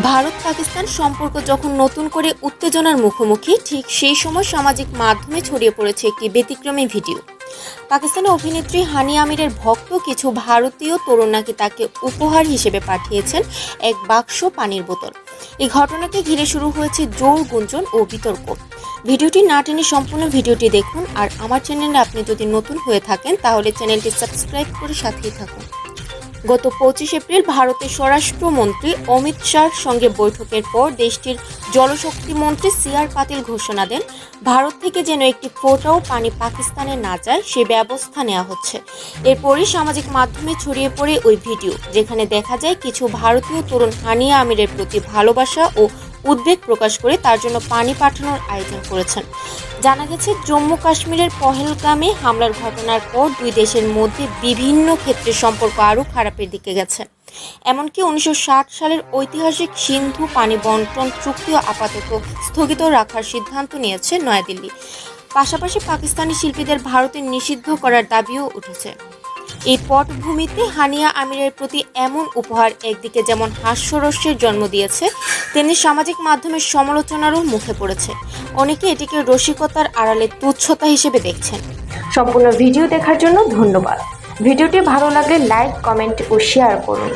ভারত পাকিস্তান সম্পর্ক যখন নতুন করে উত্তেজনার মুখোমুখি, ঠিক সেই সময় সামাজিক মাধ্যমে ছড়িয়ে পড়েছে একটি ব্যতিক্রমী ভিডিও। পাকিস্তানের অভিনেত্রী হানি আমিরের ভক্ত কিছু ভারতীয় তরুণ নাকি তাকে উপহার হিসেবে পাঠিয়েছেন এক বাক্স পানির বোতল। এই ঘটনাকে ঘিরে শুরু হয়েছে জোর গুঞ্জন ও বিতর্ক। ভিডিওটি না টেনে সম্পূর্ণ ভিডিওটি দেখুন আর আমার চ্যানেলে আপনি যদি নতুন হয়ে থাকেন, তাহলে চ্যানেলটি সাবস্ক্রাইব করে সাথেই থাকুন। গত পঁচিশ এপ্রিল ভারতের স্বরাষ্ট্রমন্ত্রী অমিত শাহর সঙ্গে বৈঠকের পর দেশটির জলশক্তি মন্ত্রী সিআর পাতিল ঘোষণা দেন, ভারত থেকে যেন একটি ফোটাও পানি পাকিস্তানে না যায় সে ব্যবস্থা নেওয়া হচ্ছে। এরপরই সামাজিক মাধ্যমে ছড়িয়ে পড়ে ওই ভিডিও, যেখানে দেখা যায় কিছু ভারতীয় তরুণ হানিয়া আমিরের প্রতি ভালোবাসা ও উদ্বেগ প্রকাশ করে তার জন্য পানি পাঠানোর আয়োজন করেছেন। জানা গেছে, জম্মু কাশ্মীরের পহেলগামে হামলার ঘটনার পর দুই দেশের মধ্যে বিভিন্ন ক্ষেত্রে সম্পর্ক আরও খারাপের দিকে গেছে। এমনকি উনিশশো ষাট সালের ঐতিহাসিক সিন্ধু পানি বন্টন চুক্তিও আপাতত স্থগিত রাখার সিদ্ধান্ত নিয়েছে নয়াদিল্লি। পাশাপাশি পাকিস্তানি শিল্পীদের ভারতে নিষিদ্ধ করার দাবিও উঠেছে। এই পটভূমিতে হানিয়া আমিরের প্রতি এমন উপহার একদিকে যেমন হাস্যরস্যের জন্ম দিয়েছে, তেমনি সামাজিক মাধ্যমের সমালোচনারও মুখে পড়েছে। অনেকে এটিকে রসিকতার আড়ালে তুচ্ছতা হিসেবে দেখছেন। সম্পূর্ণ ভিডিও দেখার জন্য ধন্যবাদ। ভিডিওটি ভালো লাগলে লাইক, কমেন্ট ও শেয়ার করুন।